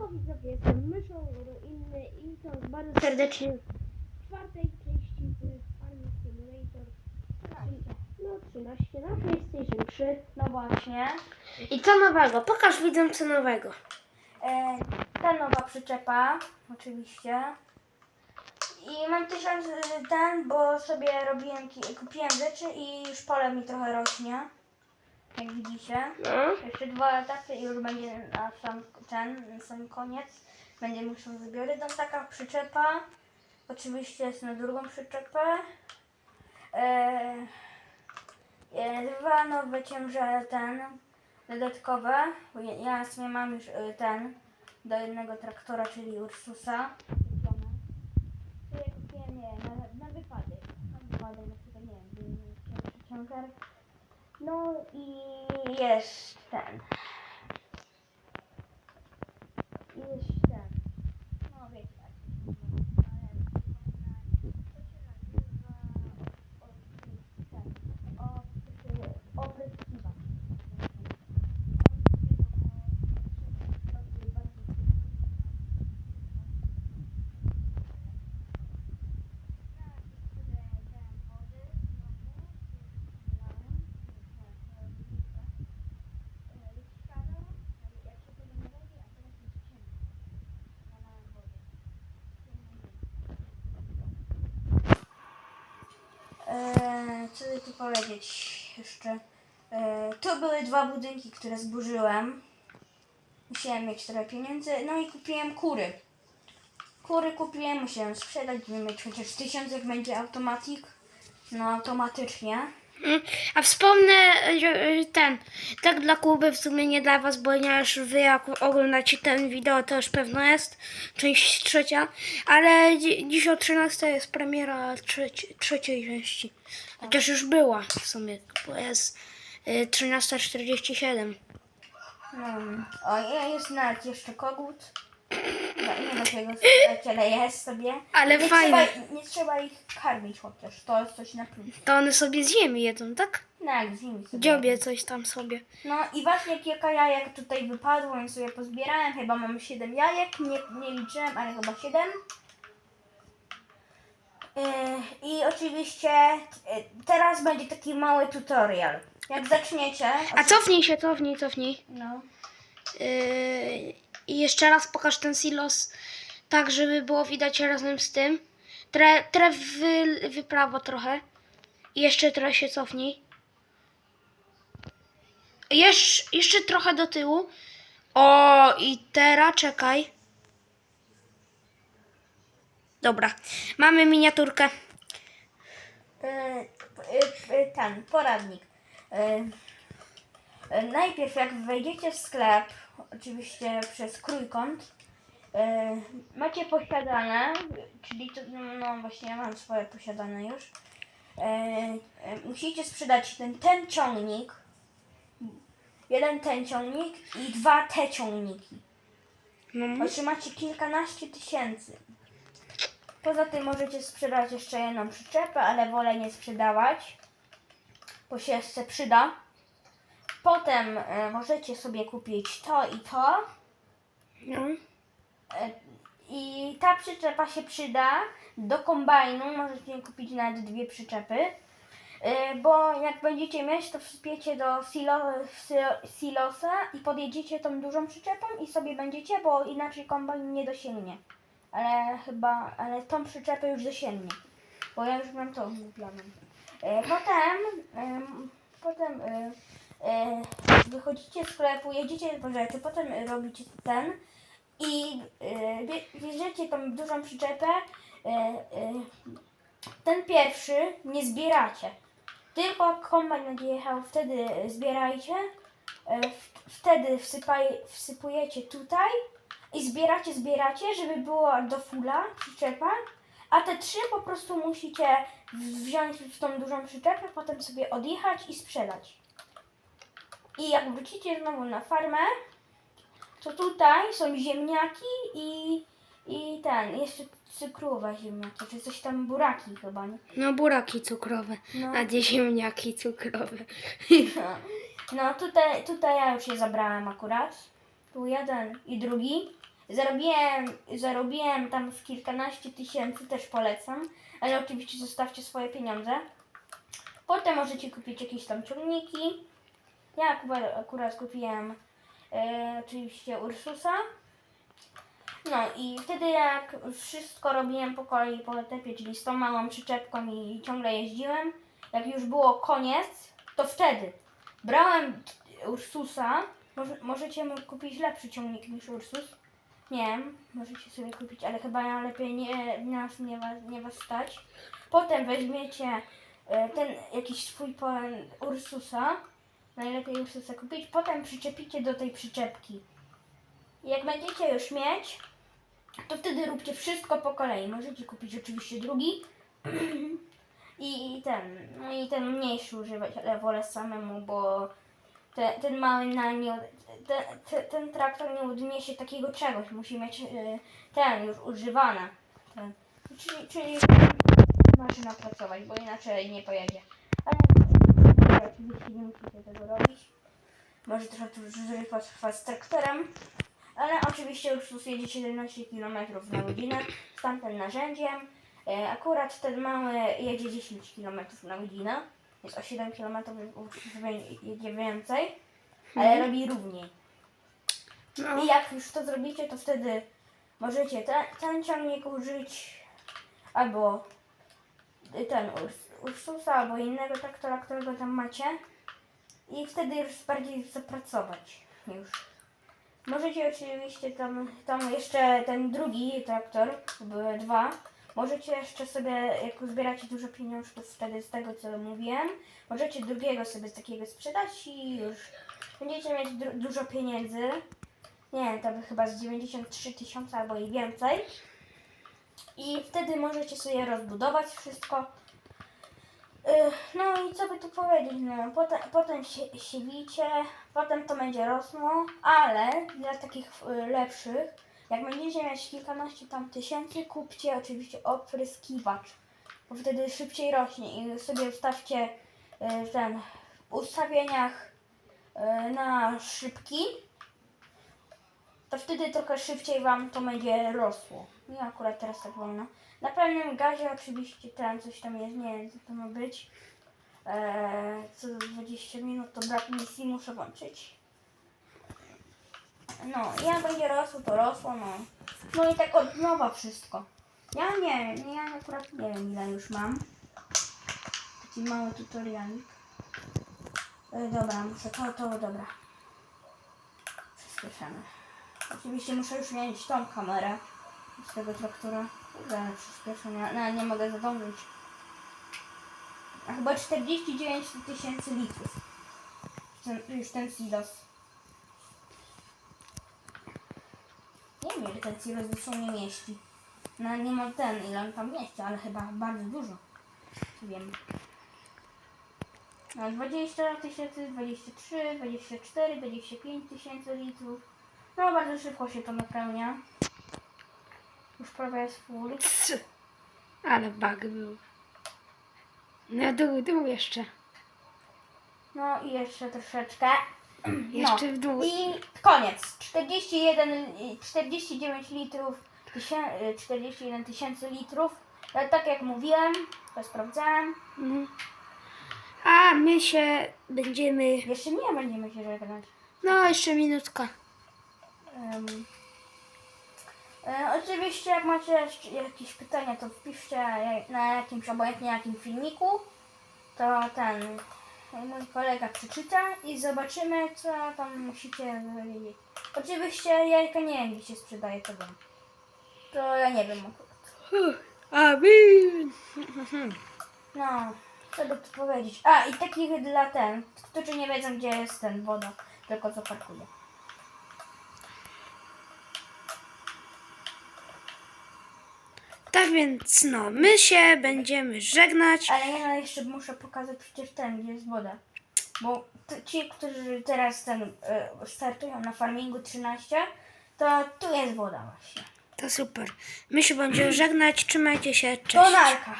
Siemanko widzowie, jestem Myszą inny i to bardzo serdecznie w czwartej części z Farming Simulator no 13 na PlayStation 3 No właśnie. I co nowego? Pokaż widzom co nowego E, ta nowa przyczepa, oczywiście. I mam tysiąc ten, bo sobie robiłem, kupiłem rzeczy i już pole mi trochę rośnie. Jak widzicie. No, Jeszcze dwa etapy i już będzie na sam ten, na sam koniec. Będzie musiał zbiory. Tam taka przyczepa. Oczywiście jest na drugą przyczepę. E, e, dwa nowe ciężary ten dodatkowe. Bo ja, ja sobie mam już e, ten do jednego traktora, czyli Ursusa. Które kupiłem, nie wiem, na, na wypadek. Na wypadek, na przykład, nie wiem, ciężar. No i jest ten. Jest ten. No wiecie, tak. Ale to się nazywa o- ten, o- opryskiwacz. Eee, co by tu powiedzieć jeszcze? Eee, tu były dwa budynki, które zburzyłem. Musiałem mieć trochę pieniędzy. No i kupiłem kury. Kury kupiłem, musiałem sprzedać, żeby mieć chociaż tysiąc, jak będzie automatik. No automatycznie. A wspomnę, y, ten, tak dla Kuby w sumie nie dla was, bo ponieważ wy jak oglądacie ten wideo, to już pewno jest część trzecia, ale dzi- dziś o 13 jest premiera trzeci, trzeciej części. Chociaż już była w sumie, bo jest y, 13.47. No. O, jest nawet jeszcze kogut. No, nie przyjaciela jest sobie. Ale nie fajne. Trzeba, nie trzeba ich karmić chociaż, to jest coś na plus. To one sobie z ziemi jedzą, tak? Jak z nimi sobie. Dziobie coś tam sobie. No i właśnie kilka jajek tutaj wypadło, więc sobie pozbierałem. Chyba mam 7 jajek, nie, nie liczyłem, ale chyba 7. Yy, I oczywiście yy, teraz będzie taki mały tutorial. Jak zaczniecie. A cofnij się, cofnij, cofnij. No. Yy, I jeszcze raz pokaż ten silos tak, żeby było widać razem z tym. Tre, tre wy, wyprawo trochę. I jeszcze trochę się cofnij. Jesz, jeszcze trochę do tyłu. O, i teraz czekaj. Dobra, mamy miniaturkę. Yy, yy, ten poradnik. Yy, najpierw jak wejdziecie w sklep, oczywiście przez trójkąt, yy, macie posiadane, czyli to, no, właśnie ja mam swoje posiadane już. Yy, yy, musicie sprzedać ten, ten ciągnik, jeden ten ciągnik i dwa te ciągniki. No, Otrzymacie kilkanaście tysięcy. Poza tym możecie sprzedać jeszcze jedną przyczepę, ale wolę nie sprzedawać, bo się jeszcze przyda. Potem e, możecie sobie kupić to i to. no. E, I ta przyczepa się przyda do kombajnu. Możecie kupić nawet dwie przyczepy. E, Bo jak będziecie mieć, to wspiecie do silo, si- silosa i podjedziecie tą dużą przyczepą i sobie będziecie, bo inaczej kombajn nie dosięgnie. Ale chyba, ale tą przyczepę już dosięgnie. Bo ja już mam to kupioną. E, Potem, em, potem e, wychodzicie z sklepu, jedziecie po rzeczy, potem robicie ten i e, bie- bierzecie tą dużą przyczepę. e, e, ten pierwszy nie zbieracie. Tylko kombajn będzie jechał, wtedy zbierajcie. E, Wtedy wsypaj, wsypujecie tutaj i zbieracie, zbieracie, żeby było do fula przyczepa. A te trzy po prostu musicie wziąć w tą dużą przyczepę, potem sobie odjechać i sprzedać. I jak wrócicie znowu na farmę, to tutaj są ziemniaki i, i ten, jeszcze cukrowe ziemniaki, czy coś tam buraki chyba, nie? No buraki cukrowe, No. a nie ziemniaki cukrowe. No tutaj, tutaj ja już je zabrałem akurat. Tu jeden i drugi. Zarobiłem, zarobiłem tam w kilkanaście tysięcy, też polecam, ale oczywiście zostawcie swoje pieniądze. Potem możecie kupić jakieś tam ciągniki. Ja akurat, akurat kupiłem e, oczywiście Ursusa. No i wtedy jak wszystko robiłem po kolei po etapie, czyli z tą małą przyczepką i ciągle jeździłem, jak już było koniec, to wtedy brałem Ursusa. Może, możecie kupić lepszy ciągnik niż Ursus. Nie wiem, możecie sobie kupić, ale chyba lepiej nie, nas nie, was, nie was stać. Potem weźmiecie e, ten jakiś swój Ursusa. Najlepiej Ursusa kupić. Potem przyczepicie do tej przyczepki. I jak będziecie już mieć, to wtedy róbcie wszystko po kolei. Możecie kupić oczywiście drugi. I ten, no i ten mniejszy używać, ale wolę samemu, bo te, ten mały na nie, te, te, ten traktor nie odniesie takiego czegoś. Musi mieć y, ten już używany. Ten. Czyli, czyli maszyna pracować, bo inaczej nie pojedzie. Ale oczywiście nie musicie tego robić. Może trochę potrwać z traktorem. Ale oczywiście Ursus jedzie 17 km na godzinę z tamtym narzędziem. E, Akurat ten mały jedzie 10 km na godzinę. Jest o 7 km jedzie więcej, ale robi równiej. No. I jak już to zrobicie, to wtedy możecie ten, ten ciągnik użyć albo ten Urs- Ursusa, albo innego traktora, którego tam macie. I wtedy już bardziej zapracować już. Możecie oczywiście tam, tam jeszcze ten drugi traktor, były dwa. Możecie jeszcze sobie, jak uzbieracie dużo pieniążków wtedy z tego, co mówiłem, możecie drugiego sobie takiego sprzedać i już będziecie mieć du- dużo pieniędzy. Nie wiem, to by chyba z 93 tysiące albo i więcej. I wtedy możecie sobie rozbudować wszystko. No i co by tu powiedzieć, no, potem, potem się, siewicie, potem to będzie rosło, ale dla takich y, lepszych, jak będziecie mieć kilkanaście tam tysięcy, kupcie oczywiście opryskiwacz, bo wtedy szybciej rośnie i sobie ustawcie y, ten w ustawieniach y, na szybki, to wtedy trochę szybciej Wam to będzie rosło. Nie akurat teraz tak wolno. Na pełnym gazie oczywiście tam coś tam jest, nie wiem co to ma być. Eee, co 20 minut to brak misji muszę włączyć. No, jak będzie rosło, to rosło, no. No i tak od nowa wszystko. Ja nie wiem, ja akurat nie wiem ile już mam. Taki mały tutorialik. E, dobra, muszę to, to, dobra. Przyspieszamy. Oczywiście muszę już mieć tą kamerę z tego traktora. Kurde, przyspieszenia. No, nie mogę zadążyć. A chyba 49 tysięcy litrów. Ten, już ten silos. Nie wiem, ile ten silos dosłownie mieści. No, nie mam ten, ile on tam mieści, ale chyba bardzo dużo. Wiem. No, 20 tysięcy, 23, 24, 25 tysięcy litrów. No, bardzo szybko się to napełnia. Już prawie jest full. Cs. Ale bug był. No dół, dół jeszcze. No i jeszcze troszeczkę. Jeszcze w dół. I koniec. 41, i 49 litrów, tysię- y, 41 tysięcy litrów. Ja, tak jak mówiłem, to sprawdzałem. Mhm. A my się będziemy. Jeszcze nie będziemy się żegnać. No, jeszcze minutka. Em, e, oczywiście jak macie jeszcze jakieś pytania, to wpiszcie na jakimś obojętnie jakim filmiku. To ten mój kolega przeczyta i zobaczymy, co tam musicie wiedzieć. Oczywiście jajka nie wiem, gdzie się sprzedaje, to wiem. To ja nie wiem akurat. A my. No, co by tu powiedzieć. A, i takich dla ten, którzy nie wiedzą, gdzie jest ten woda, tylko co parkuje. Tak więc no, my się będziemy żegnać. Ale ja jeszcze muszę pokazać przecież ten, gdzie jest woda. Bo t- ci, którzy teraz ten y, startują na farmingu 13, to tu jest woda właśnie. To super. My się będziemy żegnać. Trzymajcie się. To Cześć. narka.